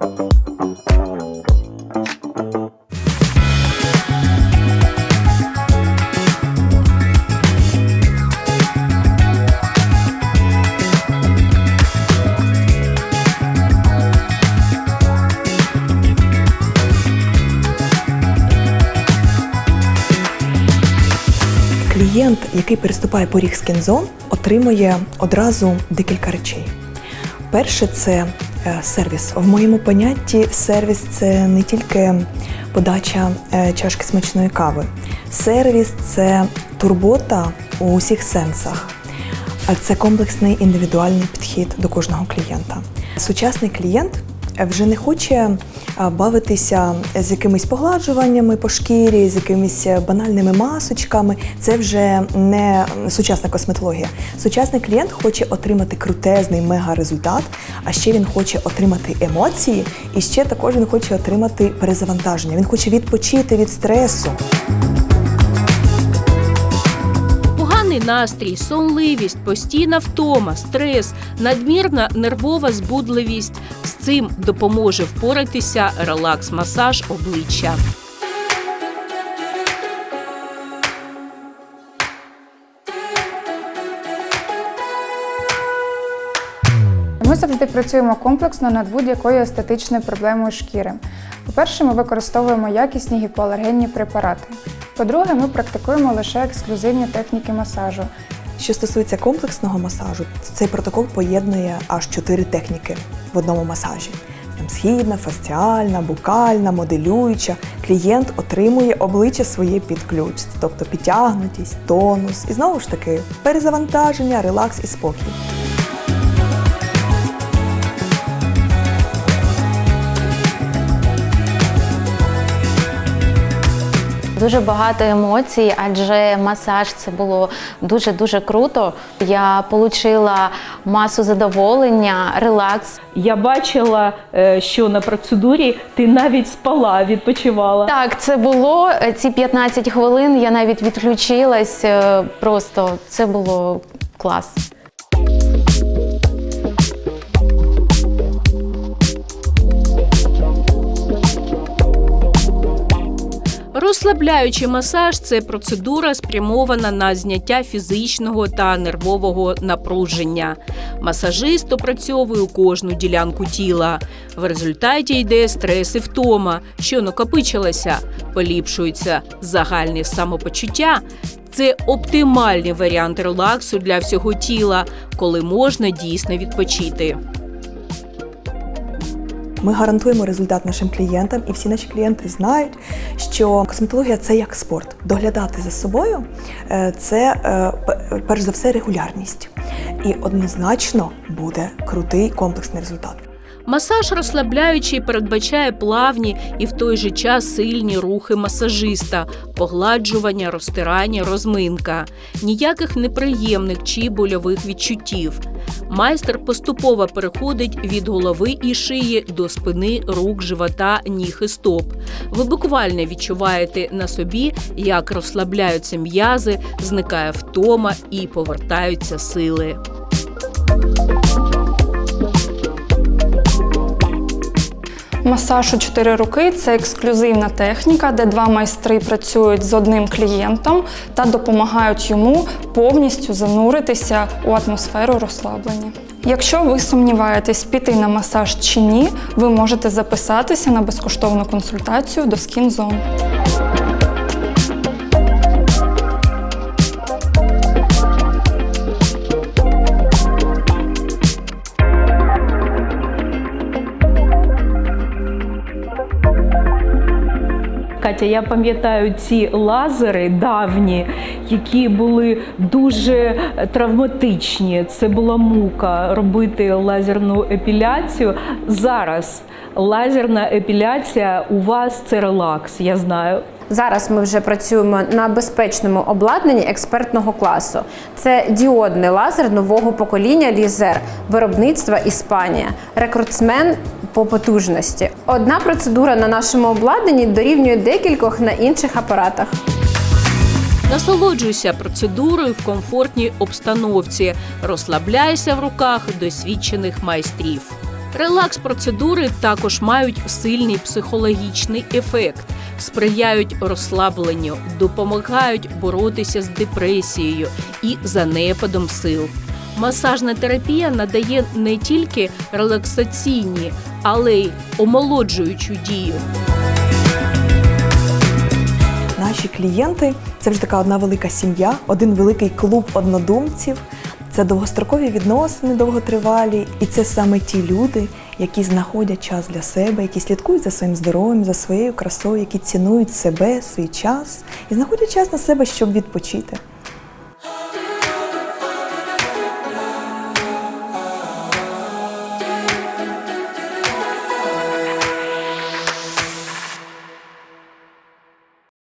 Клієнт, який переступає поріг скінзон, отримує одразу декілька речей. Перше це сервіс. В моєму понятті сервіс це не тільки подача е, чашки смачної кави. Сервіс це турбота у усіх сенсах. А Це комплексний індивідуальний підхід до кожного клієнта. Сучасний клієнт вже не хоче бавитися з якимись погладжуваннями по шкірі, з якимись банальними масочками. Це вже не сучасна косметологія. Сучасний клієнт хоче отримати крутезний мега-результат, а ще він хоче отримати емоції, і ще також він хоче отримати перезавантаження. Він хоче відпочити від стресу. Поганий настрій, сонливість, постійна втома, стрес, надмірна нервова збудливість. З цим допоможе впоратися релакс-масаж обличчя. Ми завжди працюємо комплексно над будь-якою естетичною проблемою шкіри. По-перше, ми використовуємо якісні гіпоалергенні препарати. По-друге, ми практикуємо лише ексклюзивні техніки масажу. Що стосується комплексного масажу, цей протокол поєднує аж чотири техніки в одному масажі. Там східна, фасціальна, букальна, моделююча. Клієнт отримує обличчя своє під ключ, тобто підтягнутість, тонус і знову ж таки перезавантаження, релакс і спокій. Дуже багато емоцій, адже масаж це було дуже дуже круто. Я отримала масу задоволення, релакс. Я бачила, е, що на процедурі ти навіть спала, відпочивала. Так, це було е, ці 15 хвилин. Я навіть відключилась. е, Просто це було клас. Розслабляючий масаж це процедура, спрямована на зняття фізичного та нервового напруження. Масажист опрацьовує кожну ділянку тіла. В результаті йде стрес і втома, що накопичилася, поліпшується загальне самопочуття. Це оптимальний варіант релаксу для всього тіла, коли можна дійсно відпочити. Ми гарантуємо результат нашим клієнтам, і всі наші клієнти знають, що косметологія це як спорт. Доглядати за собою е, це е, перш за все регулярність. І однозначно буде крутий комплексний результат. Масаж розслабляючий передбачає плавні і в той же час сильні рухи масажиста, погладжування, розтирання, розминка, ніяких неприємних чи больових відчуттів. Майстер поступово переходить від голови і шиї до спини, рук, живота, ніг і стоп. Ви буквально відчуваєте на собі, як розслабляються м'язи, зникає втома і повертаються сили. Масаж у чотири руки це ексклюзивна техніка, де два майстри працюють з одним клієнтом та допомагають йому повністю зануритися у атмосферу розслаблення. Якщо ви сумніваєтесь, піти на масаж чи ні, ви можете записатися на безкоштовну консультацію до Skin Катя, я пам'ятаю ці лазери давні, які були дуже травматичні. Це була мука робити лазерну епіляцію. Зараз лазерна епіляція у вас це релакс, я знаю. Зараз ми вже працюємо на безпечному обладнанні експертного класу. Це діодний лазер нового покоління Лізер, виробництва Іспанія, рекордсмен по потужності. Одна процедура на нашому обладнанні дорівнює декількох на інших апаратах. Насолоджуйся процедурою в комфортній обстановці. Розслабляйся в руках досвідчених майстрів. Релакс-процедури також мають сильний психологічний ефект, сприяють розслабленню, допомагають боротися з депресією і занепадом сил. Масажна терапія надає не тільки релаксаційні, але й омолоджуючу дію. Наші клієнти це вже така одна велика сім'я, один великий клуб однодумців. Це довгострокові відносини, довготривалі, і це саме ті люди, які знаходять час для себе, які слідкують за своїм здоров'ям, за своєю красою, які цінують себе, свій час і знаходять час на себе, щоб відпочити.